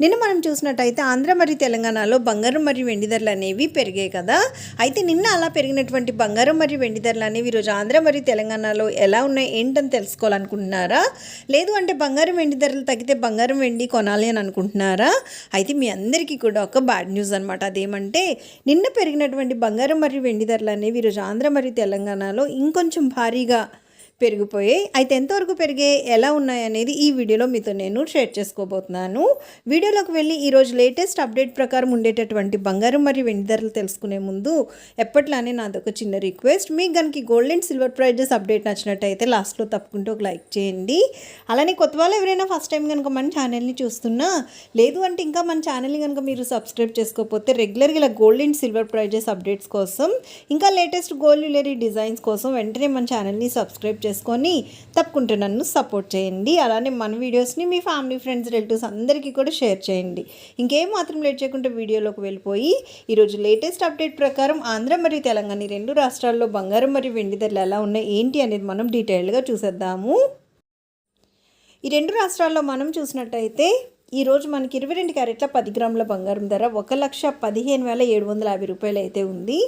నిన్న మనం చూసినట్టయితే ఆంధ్ర మరియు తెలంగాణలో బంగారం మరియు వెండి ధరలు అనేవి పెరిగాయి కదా. అయితే నిన్న అలా పెరిగినటువంటి బంగారం మరియు వెండి ధరలు అనేవి ఈరోజు ఆంధ్ర మరియు తెలంగాణలో ఎలా ఉన్నాయి ఏంటని తెలుసుకోవాలనుకుంటున్నారా? లేదు అంటే బంగారం వెండి ధరలు తగ్గితే బంగారం వెండి కొనాలి అని అనుకుంటున్నారా? అయితే మీ అందరికీ కూడా ఒక బ్యాడ్ న్యూస్ అనమాట అదేమంటే నిన్న పెరిగినటువంటి బంగారం మరియు వెండి ధరలు అనేవి ఈరోజు ఆంధ్ర మరియు తెలంగాణలో ఇంకొంచెం భారీగా పెరిగిపోయాయి అయితే ఎంతవరకు పెరిగాయి ఎలా ఉన్నాయి అనేది ఈ వీడియోలో మీతో నేను షేర్ చేసుకోబోతున్నాను. వీడియోలోకి వెళ్ళి ఈరోజు లేటెస్ట్ అప్డేట్ ప్రకారం ఉండేటటువంటి బంగారం మరియు వెండి ధరలు తెలుసుకునే ముందు ఎప్పట్లానే నాదొక చిన్న రిక్వెస్ట్. మీకు కనుక gold and silver prizes update నచ్చినట్టయితే లాస్ట్లో తప్పుకుంటూ ఒక లైక్ చేయండి. అలానే కొత్త వాళ్ళు ఎవరైనా ఫస్ట్ టైం కనుక మన ఛానల్ని చూస్తున్నా లేదు అంటే ఇంకా మన ఛానల్ని కనుక మీరు సబ్స్క్రైబ్ చేసుకోకపోతే రెగ్యులర్గా ఇలా gold and silver prizes updates కోసం ఇంకా లేటెస్ట్ గోల్డ్ జ్యువెలరీ డిజైన్స్ కోసం వెంటనే మన ఛానల్ని సబ్స్క్రైబ్ చేసుకొని తప్పకుండా నన్ను సపోర్ట్ చేయండి. అలానే మన వీడియోస్ని మీ ఫ్యామిలీ ఫ్రెండ్స్ రిలేటివ్స్ అందరికీ కూడా షేర్ చేయండి. ఇంకేం మాత్రం లేట్ చేయకుండా వీడియోలోకి వెళ్ళిపోయి ఈరోజు లేటెస్ట్ అప్డేట్ ప్రకారం ఆంధ్ర మరియు తెలంగాణ రెండు రాష్ట్రాల్లో బంగారం మరియు వెండి ధరలు ఎలా ఉన్నాయి ఏంటి అనేది మనం డీటెయిల్గా చూసేద్దాము. ఈ రెండు రాష్ట్రాల్లో మనం చూసినట్టయితే ఈరోజు మనకి ఇరవై రెండు క్యారెట్ల పది గ్రాముల బంగారం ధర ఒక లక్ష పదిహేను వేల ఏడు వందల యాభై రూపాయలు అయితే ఉంది.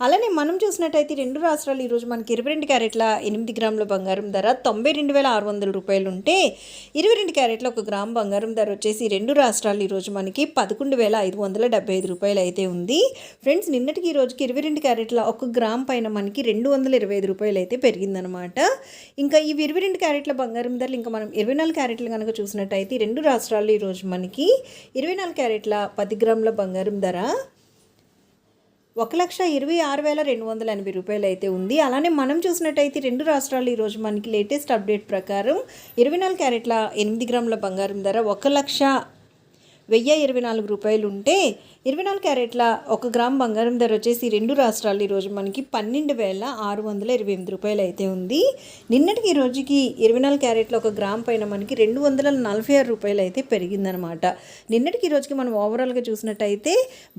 అలానే మనం చూసినట్టయితే రెండు రాష్ట్రాలు ఈరోజు మనకి ఇరవై రెండు క్యారెట్ల ఎనిమిది గ్రాముల బంగారం ధర తొంభై రెండు వేల ఆరు వందల రూపాయలు ఉంటే ఇరవై రెండు క్యారెట్ల ఒక గ్రామ్ బంగారం ధర వచ్చేసి రెండు రాష్ట్రాలు ఈరోజు మనకి పదకొండు వేల ఐదు వందల డెబ్బై ఐదు రూపాయలు అయితే ఉంది. ఫ్రెండ్స్ నిన్నటికి ఈ రోజుకి ఇరవై రెండు క్యారెట్ల ఒక గ్రామ్ పైన మనకి రెండు వందల ఇరవై ఐదు రూపాయలు అయితే పెరిగిందనమాట ఇంకా ఈ ఇరవై రెండు క్యారెట్ల బంగారం ధరలు ఇంకా మనం ఇరవై నాలుగు క్యారెట్లు కనుక చూసినట్టయితే రెండు రాష్ట్రాల్లో ఈరోజు మనకి ఇరవై నాలుగు క్యారెట్ల పది గ్రాముల బంగారం ధర ఒక లక్ష ఇరవై ఆరు వేల రెండు వందల ఎనభై రూపాయలు అయితే ఉంది. అలానే మనం చూసినట్టయితే రెండు రాష్ట్రాలు ఈరోజు మనకి లేటెస్ట్ అప్డేట్ ప్రకారం ఇరవై నాలుగు క్యారెట్ల ఎనిమిది గ్రాముల బంగారం ధర ఒక లక్ష వెయ్యి ఇరవై నాలుగు రూపాయలు ఉంటే ఇరవై నాలుగు క్యారెట్ల ఒక గ్రామ్ బంగారం ధర వచ్చేసి రెండు రాష్ట్రాలు ఈరోజు మనకి పన్నెండు వేల ఆరు వందల ఇరవై ఎనిమిది రూపాయలు అయితే ఉంది. నిన్నటికి ఈ రోజుకి ఇరవై నాలుగు క్యారెట్ల ఒక గ్రామ్ పైన మనకి రెండు వందల నలభై ఆరు రూపాయలు అయితే పెరిగిందనమాట నిన్నటికి ఈ రోజుకి మనం ఓవరాల్గా చూసినట్టయితే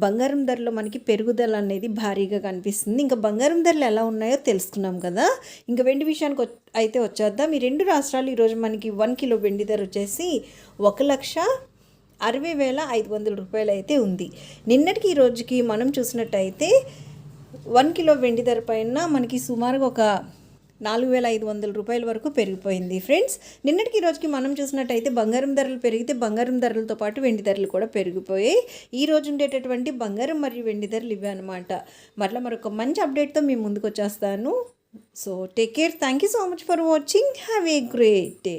బంగారం ధరలో మనకి పెరుగుదల అనేది భారీగా కనిపిస్తుంది. ఇంకా బంగారం ధరలు ఎలా ఉన్నాయో తెలుసుకున్నాం కదా. ఇంకా వెండి విషయానికి అయితే వచ్చేద్దాం. ఈ రెండు రాష్ట్రాలు ఈరోజు మనకి వన్ కిలో వెండి ధర వచ్చేసి ఒక లక్ష అరవై వేల ఐదు వందల రూపాయలు అయితే ఉంది. నిన్నటికి ఈ రోజుకి మనం చూసినట్టయితే వన్ కిలో వెండి ధర పైన మనకి సుమారుగా ఒక నాలుగు వేల ఐదు వందల రూపాయల వరకు పెరిగిపోయింది. ఫ్రెండ్స్ నిన్నటికి ఈ రోజుకి మనం చూసినట్టయితే బంగారం ధరలు పెరిగితే బంగారం ధరలతో పాటు వెండి ధరలు కూడా పెరిగిపోయాయి. ఈ రోజు ఉండేటటువంటి బంగారం మరియు వెండి ధరలు ఇవే అనమాట మరలా మరొక మంచి అప్డేట్తో మేము ముందుకు వచ్చేస్తాను. So take care thank you so much for watching have a great day